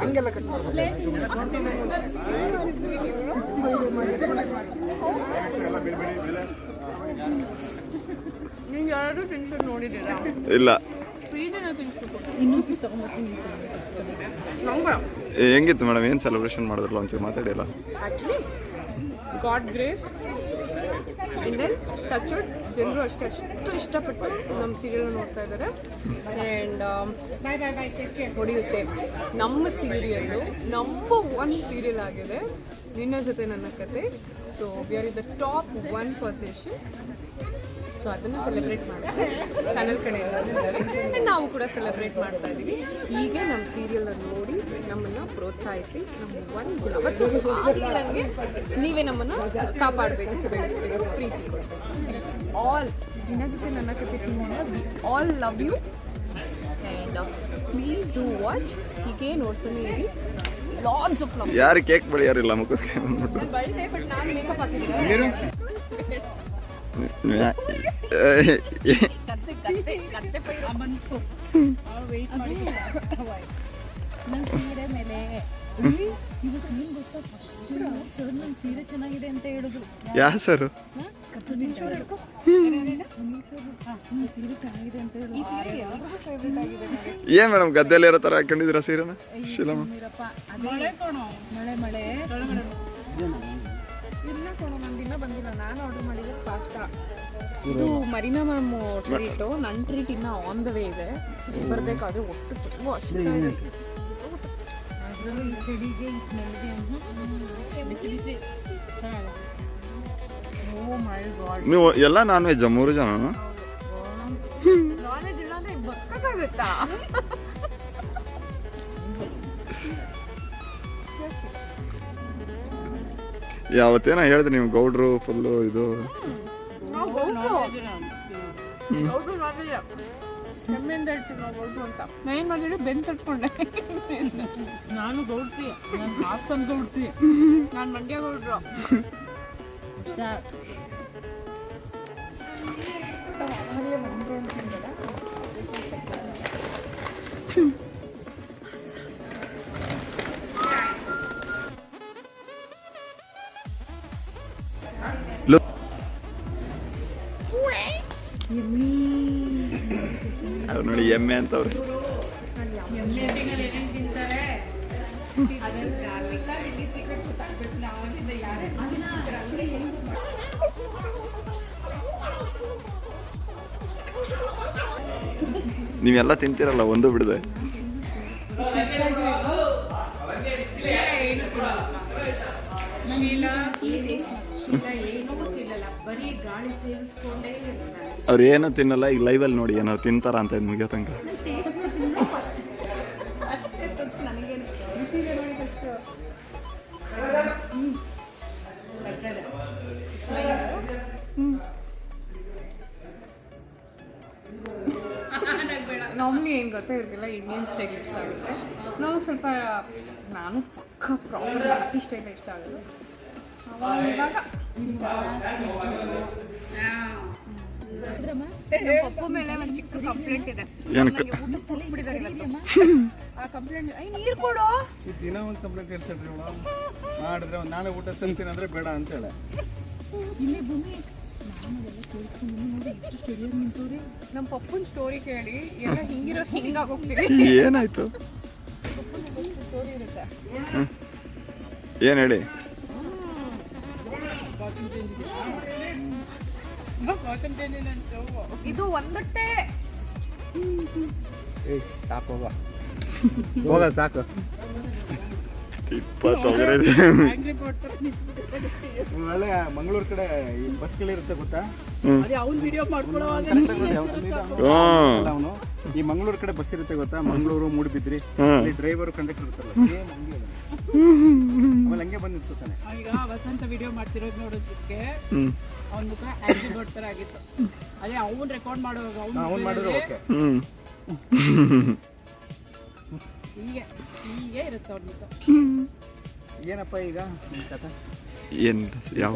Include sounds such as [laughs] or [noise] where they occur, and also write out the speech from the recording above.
ಹಂಗೆಲ್ಲ ಕಟ್ ಯಾರು ತಿನ್ಬಿಟ್ಟು ನೋಡಿದ್ದೀರಾ? ಇಲ್ಲ. ಹೆಂಗಿತ್ತು ಮೇಡಮ್? ಏನು ಸೆಲೆಬ್ರೇಷನ್ ಮಾಡಿದ್ರಲ್ಲ? ಒಂಚೂರು ಮಾತಾಡಿಲ್ಲ God grace and then touch ಜನರು ಅಷ್ಟೇ, ಅಷ್ಟು ಇಷ್ಟಪಟ್ಟು ನಮ್ಮ ಸೀರಿಯಲ್ ನೋಡ್ತಾ ಇದ್ದಾರೆ. ಆ್ಯಂಡ್ ನೋಡಿ ಸೇಮ್ ನಮ್ಮ ಸೀರಿಯಲ್ಲು ನಂಬರ್ ಒನ್ ಸೀರಿಯಲ್ ಆಗಿದೆ ನಿನ್ನ ಜೊತೆ ನನ್ನ ಕತೆ. So we are in the top one position so ಅದನ್ನು ಸೆಲೆಬ್ರೇಟ್ ಮಾಡ್ತಾರೆ. ಚಾನೆಲ್ ಕಡೆಯಿಂದ ಆ್ಯಂಡ್ ನಾವು ಕೂಡ ಸೆಲೆಬ್ರೇಟ್ ಮಾಡ್ತಾ ಇದ್ದೀವಿ. ಹೀಗೆ ನಮ್ಮ ಸೀರಿಯಲನ್ನು ನೋಡಿ ನಮ್ಮನ್ನು ಪ್ರೋತ್ಸಾಹಿಸಿ ನಮ್ಮ ಒಂದು ಹಾಗೆ ನೀವೇ ನಮ್ಮನ್ನು ಕಾಪಾಡಬೇಕು ಬೆಳೆಸಬೇಕು ಪ್ರೀತಿ ಕೊಡಬೇಕು. ಆಲ್ ದಿನ ಜೊತೆ ನನ್ನ ಕತೆ ಟೀಮಿಂದ we all love you and please do watch ಹೀಗೆ ನೋಡ್ತಾನೆ ಇರಿ. ಲಾಟ್ಸ್ ಆಫ್ ಲವ್ ಯಾರು ಕೇಕ್ ಬೆಳೆಯಾರಿಲ್ಲ ಮುಖಕ್ಕೆ ಬಂದ್ಬಿಟ್ಟು ನಾನು ಬಳಿದೆ ಬಟ್ ನಾನು ಮೇಕಪ್ ಹಾಕಿದ್ದೀನಿ. ನನ್ನ ಸೀರೆ? ಮೇಲೆ ಸರ್ ಸೀರೆ ಚೆನ್ನಾಗಿದೆ ಅಂತ ಹೇಳಿದ್ರು ಯಾ ಸರ್ ಏನ್ ಮೇಡಮ್, ಗದ್ದೆಯಲ್ಲಿ ಇರೋ ಥರ ಹಾಕೊಂಡಿದ್ರ ಸೀರೆನ? ಶಿಲಮ್ಮ ಮಳೆ ಮಳೆ. ಇಲ್ಲ ಕೊಡು ನಂದು ಇನ್ನೂ ಬಂದಿಲ್ಲ. ನಾನು ಆರ್ಡರ್ ಮಾಡಿದ್ದು ಪಾಸ್ತಾ ಇದು ಮರೀನಾ ಮ್ಯಾಮ್ ಟ್ರೀಟು ನನ್ನ ಟ್ರೀಟ್ ಇನ್ನೂ ಆನ್ ದ ವೇ ಇದೆ. ಬರಬೇಕಾದ್ರೆ ಒಟ್ಟು ತುಂಬ ಅಷ್ಟೇ ಅದರಲ್ಲೂ ಈ ಚಳಿಗೆ ಈ ಸ್ಮೆಲ್ಗೆ ಬಿಸಿ ಬಿಸಿ. ಓ ಮೈ ಗಾಡ್. ನೀವು ಎಲ್ಲ ನಾನ್ ವೆಜ್ ಮೂರು ಜನ ನಾನ್ ವೆಜ್ ಇಲ್ಲ ಅಂದ್ರೆ ಯಾವತ್ತೇನ ಹೇಳಿದ್ರಿ ನೀವು ಗೌಡ್ರು ಫುಲ್ಲು ಇದು. ನಾನು ಏನು ಮಾಡಿದ್ರೆ ಬೆನ್ ತಟ್ಕೊಂಡೆ. ನಾನು ಗೌಡ್ತಿ. ನಾನು ಹಾಸನ್ ಗೌಡ್ತಿ. ನಾನು ಮಂಡ್ಯ ಗೌಡ್ರು. ಅವ್ರು ನೋಡಿ ಎಮ್ಮೆ ಅಂತವ್ರೆ. ನೀವೆಲ್ಲ ತಿಂತೀರಲ್ಲ ಒಂದು ಬಿಡದೆ. ಅವ್ರು ಏನು ತಿನ್ನಲ್ಲ ಈಗ ಲೈವಲ್ಲಿ ನೋಡಿ ಏನೋ ತಿಂತಾರ ಅಂತ ಇದು ಮುಗಿಯೋ ತನಕ. ನಾರ್ಮಲಿ ಏನು ಗೊತ್ತಾ ಇರಲಿಲ್ಲ ಇಂಡಿಯನ್ ಸ್ಟೈಲ್ ಇಷ್ಟ ಆಗುತ್ತೆ. ನಮಗೆ ಸ್ವಲ್ಪ ನಾನು ಪಕ್ಕ ಪ್ರಾಪರ್ ಆಟಿ ಸ್ಟೈಲ್ ಇಷ್ಟ ಆಗುತ್ತೆ ಅವಾಗ ಇವಾಗ ಪಪ್ಪು ಮೇಲೆ ಒಂದು ಚಿಕ್ಕ ಕಂಪ್ಲೇಂಟ್ ಇದೆ ಏನಕ್ಕೆ? ಊಟ ಕೊಟ್ಬಿಟ್ಟಿದ್ದಾರೆ ಇವತ್ತು ಆ ಕಂಪ್ಲೇಂಟ್ ಐ ನೀರು ಕೊಡು. ದಿನ ಒಂದು ಕಂಪ್ಲೇಂಟ್ ಹೇಳ್ತಾರೆ ಮಾಡಿದ್ರೆ ಒಂದು ನಾಳೆ ಊಟ ತಿಂತೀನಿ ಅಂದ್ರೆ ಬೇಡ ಅಂತೇಳಿ. ಇಲ್ಲಿ ಭೂಮಿ ನಮ್ಮ ಪಪ್ಪನ ಸ್ಟೋರಿ ಕೇಳಿ ಎಲ್ಲ ಹಿಂಗಿರೋ ಹಿಂಗಾಗೋಗ್ತೀವಿ ಏನಾಯ್ತು? ಸ್ಟೋರಿ ಇರುತ್ತೆ ಏನು ಹೇಳಿ? ಇದು ಒಂದೊಟ್ಟೆ ಸಾಕು ಹೋಗ. [laughs] ಸಾಕು. ಇಪ್ಪತ್ತು ಹೋಗ್ರೆ ಒಳ್ಳೆ ಮಂಗಳೂರು ಕಡೆ ಈ ಬಸ್ಗಳಿರುತ್ತೆ ಗೊತ್ತಾ? ಅದೇ ಅವ್ನು ಈ ಮಂಗಳೂರು ಕಡೆ ಬಸ್ ಇರುತ್ತೆ ಗೊತ್ತಾ? ಮಂಗಳೂರು ಮೂಡಿಬಿದ್ರಿ. ಅಲ್ಲಿ ಡ್ರೈವರ್ ಕಂಡಕ್ಟರ್ ಇರ್ತಾರಲ್ಲ ಸೇಮ್ ಹಂಗೆ. ಆಮೇಲೆ ಹಂಗೆ ಬಂದು ನಿಲ್ಸುತ್ತಾನೆ ಈಗ ವಸಂತ ವಿಡಿಯೋ ಮಾಡ್ತಿರೋದು ನೋಡೋದಕ್ಕೆ ಅವ್ನ ಮುಖ ಬೋರ್ಡ್ ಥರ ಆಗಿತ್ತು. ಅದೇ ಅವನ್ ರೆಕಾರ್ಡ್ ಮಾಡುವಾಗ ಅವ್ನು ಅವ್ನು ಮಾಡಿದ್ರೆ ಓಕೆ. ಹೀಗೆ ಹೀಗೆ ಇರುತ್ತೆ ಅವ್ನ ಮುಖ. ಏನಪ್ಪ ಈಗ ಕಥೆ? ಏನು ಯಾವ